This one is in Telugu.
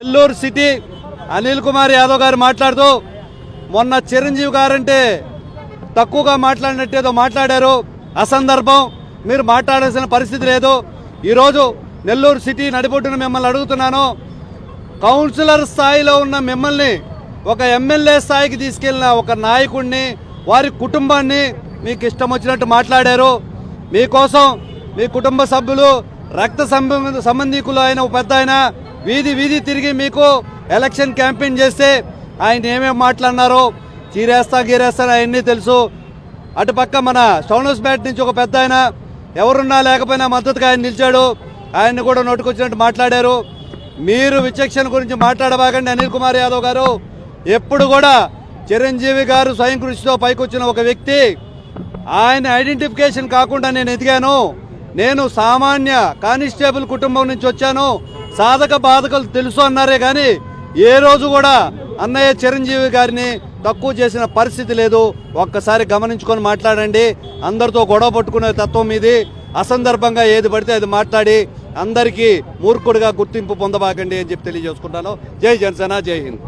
నెల్లూరు సిటీ అనిల్ కుమార్ యాదవ్ గారు మాట్లాడుతూ మొన్న చిరంజీవి గారంటే తక్కువగా మాట్లాడినట్టు ఏదో మాట్లాడారు. అసందర్భం. మీరు మాట్లాడాల్సిన పరిస్థితి లేదు. ఈరోజు నెల్లూరు సిటీ నడిబొడ్డున మిమ్మల్ని అడుగుతున్నాను. కౌన్సిలర్ స్థాయిలో ఉన్న మిమ్మల్ని ఒక ఎమ్మెల్యే స్థాయికి తీసుకెళ్ళిన ఒక నాయకుడిని వారి కుటుంబాన్ని మీకు ఇష్టం వచ్చినట్టు మాట్లాడారు. మీకోసం మీ కుటుంబ సభ్యులు రక్త సంబంధ సంబంధికులు అయిన ఒక పెద్ద ఆయన వీధి వీధి తిరిగి మీకు ఎలక్షన్ క్యాంపెయిన్ చేస్తే ఆయన ఏమేమి మాట్లాడినారో చీరేస్తా గీరేస్తా అవన్నీ తెలుసు. అటుపక్క మన స్టౌనస్ బ్యాట్ నుంచి ఒక పెద్ద ఆయన ఎవరున్నా లేకపోయినా మద్దతుగా ఆయన నిలిచాడు. ఆయన్ని కూడా నోటుకొచ్చినట్టు మాట్లాడారు. మీరు విచక్షణ గురించి మాట్లాడబాకండి అనిల్ కుమార్ యాదవ్ గారు. ఎప్పుడు కూడా చిరంజీవి గారు స్వయం కృషితో పైకొచ్చిన ఒక వ్యక్తి. ఆయన ఐడెంటిఫికేషన్ కాకుండా నేను ఎదిగాను. నేను సామాన్య కానిస్టేబుల్ కుటుంబం నుంచి వచ్చాను. సాధక బాధకలు తెలుసు అన్నారే కానీ ఏ రోజు కూడా అన్నయ్య చిరంజీవి గారిని తక్కువ చేసిన పరిస్థితి లేదు. ఒక్కసారి గమనించుకొని మాట్లాడండి. అందరితో గొడవ పట్టుకునే తత్వం ఇది అసందర్భంగా ఏది పడితే అది మాట్లాడి అందరికీ మూర్ఖుడిగా గుర్తింపు పొందబాకండి అని చెప్పి తెలియజేసుకుంటాను. జై జనసేన జై హింద్.